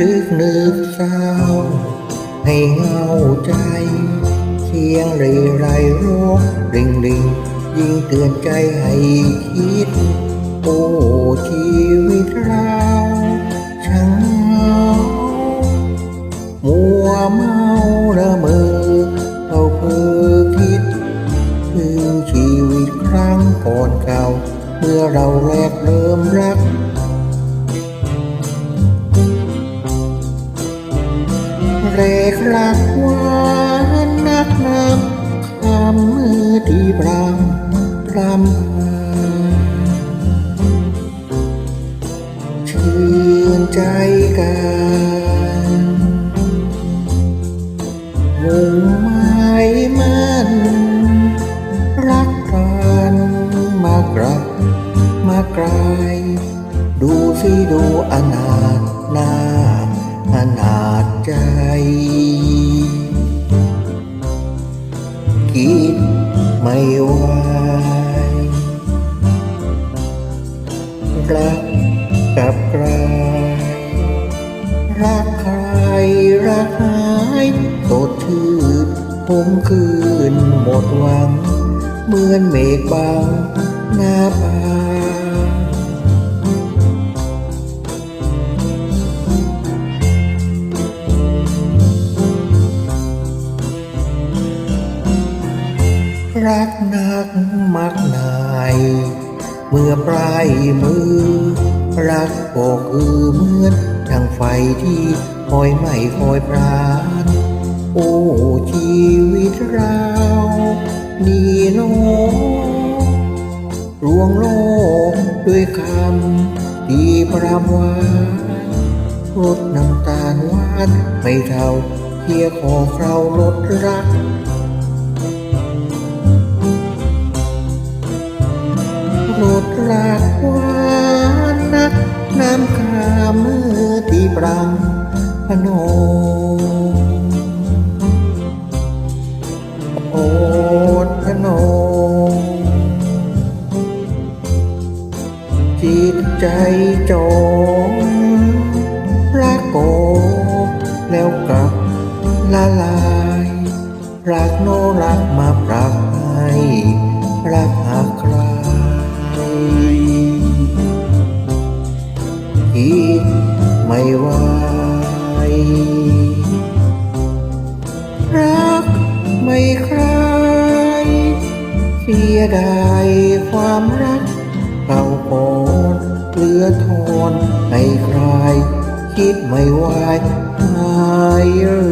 ดึกนึกเศร้า ให้เงาใจเสียงเรไรร้องริงริงยิ่งเตือนใจให้คิด โอ้ชีวิตเราช่างเงามัวเมาละเมอเราเพ้อคิดถึงชีวิตครั้งก่อนเก่า เมื่อเราแรกเริ่มรัก เรกรักหวานนักนำคำมือที่พรำพรำชื่นใจกัน ไม่ไหวรักกับใครรักใครรักหายสดชื่นผมคืนหมดหวัง เหมือนเมฆบางหน้าผา รักนักมักนาย เมื่อปลายมือ รักก็คือเหมือนดังไฟที่คอยไหม้คอยปราณโอ้ชีวิตเรานี่โนลวงโลกด้วยคำที่ปรามหวานรดน้ำตาลหวานไม่เท่าเคียขอเราลดรัก โปรดรักหวานนัก น้ำคามือที่ปรังพนมโอดพนมจิตใจจง ไม่ไหวรักไม่ใครเสียดายความรักเก่าก่อนเหลือทนให้ใคร คิดไม่ไหวหายเอ่ย